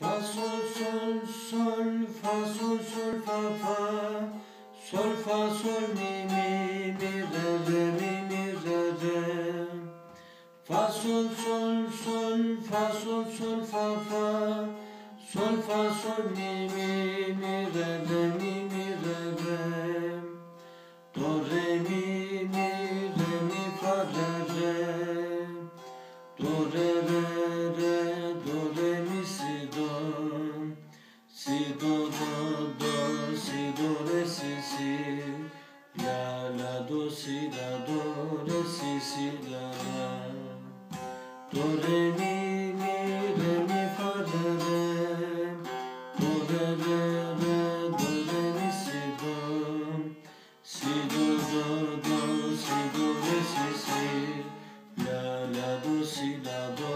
Fa sol sol sol fa sol sol fa fa. Sol fa sol mi mi mi re re mi mi re re. Fa sol sol sol fa sol sol fa fa. Sol fa sol mi mi mi re re mi mi re re. Do re mi mi re mi fa re re. do do do si do re si si. La la do si la do re si si la la do re mi mi re mi fa re re. Do re re re do re mi si do si do do do si do re si si. La la do si la do.